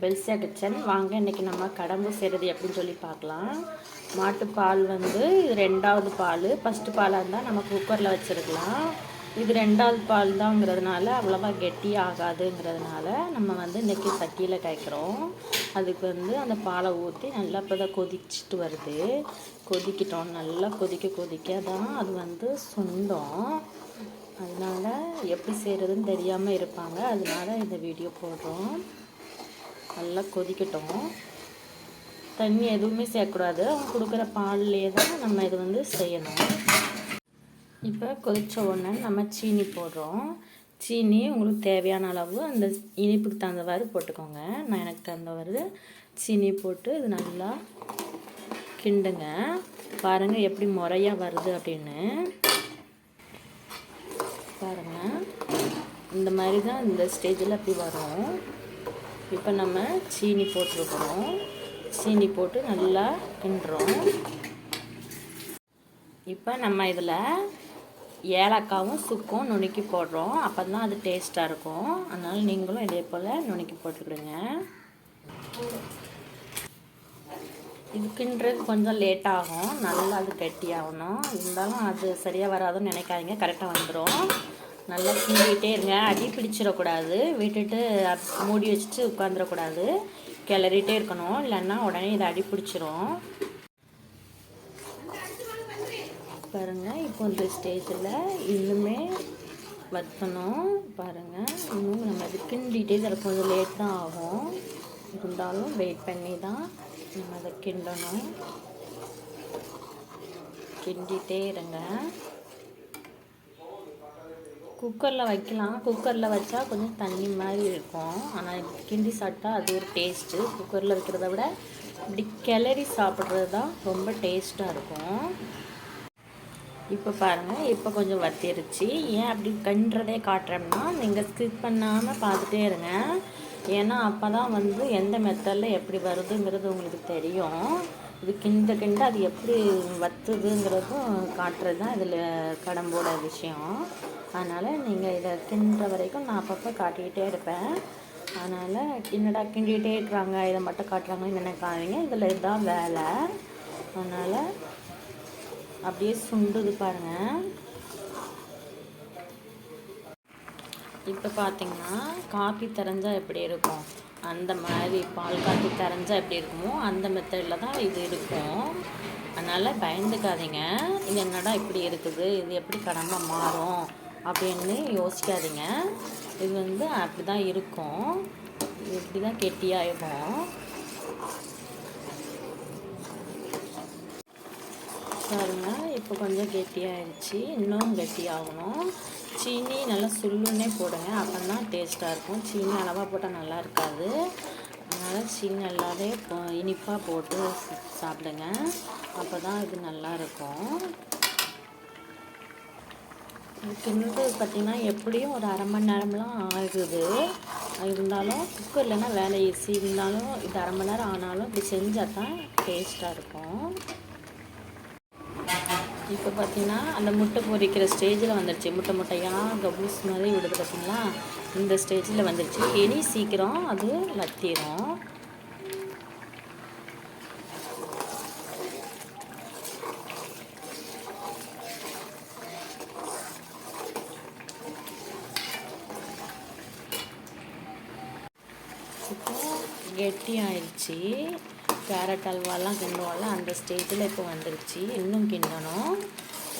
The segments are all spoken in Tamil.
பெல்சியா கிச்சன் வாங்க இன்றைக்கி நம்ம கடம்பு செய்கிறது எப்படின்னு சொல்லி பார்க்கலாம். மாட்டுப்பால் வந்து இது ரெண்டாவது பால். ஃபஸ்ட்டு பாலாக இருந்தால் நம்ம குக்கரில் வச்சுருக்கலாம். இது ரெண்டாவது பால் தாங்கிறதுனால அவ்வளோவா கெட்டி ஆகாதுங்கிறதுனால நம்ம வந்து இன்றைக்கி சட்டியில் காய்க்கிறோம். அதுக்கு வந்து அந்த பாலை ஊற்றி நல்லா இப்போ தான் கொதிச்சுட்டு வருது. கொதிக்கிட்டோம். நல்லா கொதிக்க கொதிக்க தான் அது வந்து சுண்டோம். அதனால் எப்படி செய்கிறதுன்னு தெரியாமல் இருப்பாங்க. அதனால இந்த வீடியோ போடுறோம். நல்லா கொதிக்கட்டும். தண்ணி எதுவுமே சேர்க்கக்கூடாது. அவங்க கொடுக்குற பால்லையே தான் நம்ம இது வந்து செய்யணும். இப்போ கொதித்த உடனே நம்ம சீனி போடுறோம். சீனி உங்களுக்கு தேவையான அளவு அந்த இனிப்புக்கு தகுந்தவாறு போட்டுக்கோங்க. நான் எனக்கு தகுந்தவாறு சீனி போட்டு இது நல்லா கிண்டுங்க. பாருங்கள் எப்படி முறையாக வருது அப்படின்னு. பாருங்கள் இந்த மாதிரி தான் இந்த ஸ்டேஜில் அப்படி வரும். இப்போ நம்ம சீனி போட்டிருக்கிறோம். சீனி போட்டு நல்லா கிண்டுறோம். இப்போ நம்ம இதில் ஏலக்காவும் சுக்கும் நுணுக்கி போடுறோம். அப்போ தான் அது டேஸ்ட்டாக இருக்கும். அதனால் நீங்களும் இதே போல் நுணுக்கி போட்டுக்கிடுங்க. இது கிண்டுறது கொஞ்சம் லேட் ஆகும். நல்லா அது கெட்டியாகணும். இருந்தாலும் அது சரியாக வராதுன்னு நினைக்காதீங்க. கரெக்டாக வந்துடும் நல்லா கிண்டிகிட்டே இருங்க. அடி பிடிச்சிடக்கூடாது. விட்டுட்டு மூடி வச்சுட்டு உட்காந்துடக்கூடாது. கிளறிட்டே இருக்கணும். இல்லைன்னா உடனே இதை அடி பிடிச்சிரும். பாருங்கள் இப்போ இந்த ஸ்டேஜில் இன்னுமே வற்றணும் பாருங்கள் இன்னும் நம்ம அது கிண்டிகிட்டே இதில் கொஞ்சம் லேட் தான் ஆகும். இருந்தாலும் வெயிட் பண்ணி தான் நம்ம அதை கிண்டணும். கிண்டிகிட்டே இருங்க. குக்கரில் வைக்கலாம். குக்கரில் வச்சா கொஞ்சம் தண்ணி மாதிரி இருக்கும். ஆனால் கிண்டி சாப்பிட்டா அது ஒரு டேஸ்ட்டு குக்கரில் வைக்கிறத விட இப்படி கிளறி சாப்பிட்றது தான் ரொம்ப டேஸ்ட்டாக இருக்கும். இப்போ பாருங்கள் இப்போ கொஞ்சம் வத்திருச்சு. ஏன் அப்படி கன்றதே காட்டுறோம்னா நீங்கள் ஸ்கிப் பண்ணாமல் பார்த்துட்டே இருங்க. ஏன்னா அப்போ தான் வந்து எந்த மெத்தடில் எப்படி வருதுங்கிறது உங்களுக்கு தெரியும். இது கிண்ட கிண்ட அது எப்படி வத்துதுங்கிறதும் காட்டுறது தான் இதில் கடம்போட விஷயம். அதனால் நீங்கள் இதை கிண்டுற வரைக்கும் நான் அப்பப்போ காட்டிக்கிட்டே இருப்பேன். அதனால் என்னடா கிண்டிகிட்டே இருக்கிறாங்க இதை மட்டும் காட்டுறாங்கன்னு நினைக்காதீங்க. இதில் இதுதான் வேலை. அதனால் அப்படியே சுண்டுது பாருங்கள் இப்போ பார்த்தீங்கன்னா காப்பி தரைஞ்சால் எப்படி இருக்கும்? அந்த மாதிரி பால் காப்பி தெரிஞ்சால் எப்படி இருக்குமோ அந்த மெத்தடில் தான் இது இருக்கும். அதனால் பயந்துக்காதீங்க. இது என்னடா இப்படி இருக்குது? இது எப்படி கடமை மாறும்? அப்படின்னு யோசிக்காதீங்க. இது வந்து அப்படி தான் இருக்கும். இப்படி தான் கெட்டியாகும் பாருங்க இப்போ கொஞ்சம் கெட்டியாகிடுச்சு இன்னும் கெட்டியாகணும் சீனி நல்லா சுல்லுன்னே போடுங்க அப்போ தான் டேஸ்ட்டாக இருக்கும். சீனி அளவாக போட்டால் நல்லா இருக்காது. அதனால் சீனி நல்லாவே இனிப்பாக போட்டு சாப்பிடுங்க. அப்போ தான் இது நல்லாயிருக்கும் கிண்டு பார்த்திங்கன்னா எப்படியும் ஒரு அரை மணி நேரம்லாம் ஆகுது. இருந்தாலும் குக்கர் இல்லைன்னா வேலை ஈஸி இருந்தாலும் இது அரை மணி நேரம் ஆனாலும் இப்படி செஞ்சால் தான் டேஸ்ட்டாக இருக்கும். இப்போ பார்த்தீங்கன்னா அந்த முட்டை பொரிக்கிற ஸ்டேஜில் வந்துடுச்சு முட்டை முட்டையாக கபூஸ் மாதிரி விடுது பார்த்தீங்களா? இந்த ஸ்டேஜில் வந்துடுச்சு இனி சீக்கிரம் அது லத்திரும். கெட்டி ஆயிடுச்சு கேரட் அல்வாலாம் கிண்டுவோம்ல அந்த ஸ்டேஜில் இப்போ வந்துருச்சு. இன்னும் கிண்டணும்.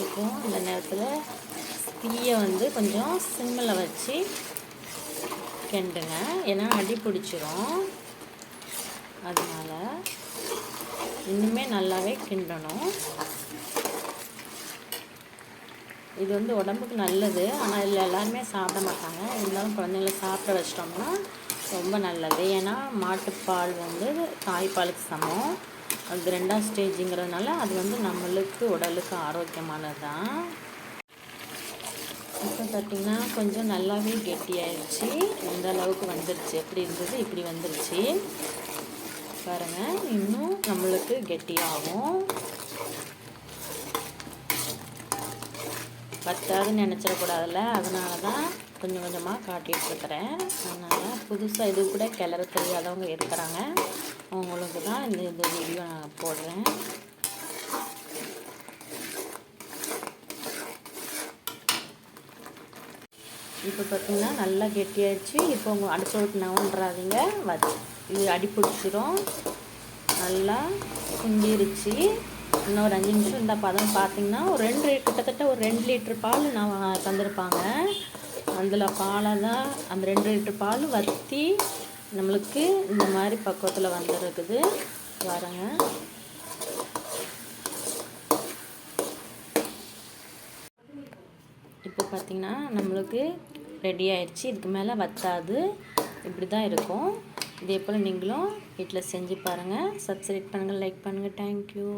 இப்போ இந்த நேரத்தில் தீயை வந்து கொஞ்சம் சிம்மில் வச்சு கிண்டுங்க. ஏன்னா அடி பிடிச்சிரும். அதனால் இன்னுமே நல்லாவே கிண்டணும். இது வந்து உடம்புக்கு நல்லது. ஆனால் இதில் எல்லாருமே சாப்பிட மாட்டாங்க. இருந்தாலும் குழந்தைங்கள சாப்பிட வச்சிட்டோம்னா ரொம்ப நல்லது. ஏன்னா மாட்டுப்பால் வந்து தாய்ப்பாலுக்கு சமம். அது ரெண்டாம் ஸ்டேஜுங்கிறதுனால அது வந்து நம்மளுக்கு உடலுக்கு ஆரோக்கியமானது தான் இப்போ பார்த்திங்கன்னா கொஞ்சம் நல்லாவே கெட்டியாயிடுச்சு இந்த அளவுக்கு வந்துருச்சு. எப்படி இருந்தது? இப்படி வந்துருச்சு. பாருங்கள் இன்னும் நம்மளுக்கு கெட்டியாகும். பத்தாதுன்னு நினச்சிடக்கூடாதுல்ல. அதனால தான் கொஞ்சம் கொஞ்சமாக காட்டிகிட்டு இருக்கிறேன் அதனால் புதுசாக இது கூட கிளற தெரியாதவங்க இருக்கிறாங்க. அவங்களுக்கு தான் இந்த இந்த வீடியோ நான் போடுறேன். இப்போ பார்த்தீங்கன்னா நல்லா கெட்டியாகிடுச்சு இப்போ உங்கள் அடிச்சு விட்டு நவன்றாதீங்க. வச்சு இது அடி பிடிச்சிரும். நல்லா குஞ்சிருச்சு இன்னும் ஒரு அஞ்சு நிமிஷம் இந்த பதம் பார்த்தீங்கன்னா ஒரு ரெண்டு கிட்டத்தட்ட ஒரு ரெண்டு லிட்டர் பால் நான் தந்திருப்பாங்க. அதில் பாலை தான் அந்த ரெண்டு லிட்டர் பால் வற்றி நம்மளுக்கு இந்த மாதிரி பக்குவத்தில் வந்துருக்குது. வரங்க இப்போ பார்த்திங்கன்னா நம்மளுக்கு ரெடி ஆயிடுச்சு இதுக்கு மேலே வத்தாது. இப்படி தான் இருக்கும். இதே போல் நீங்களும் வீட்டில் செஞ்சு பாருங்கள் சப்ஸ்கிரைப் பண்ணுங்கள் லைக் பண்ணுங்கள் தேங்க்யூ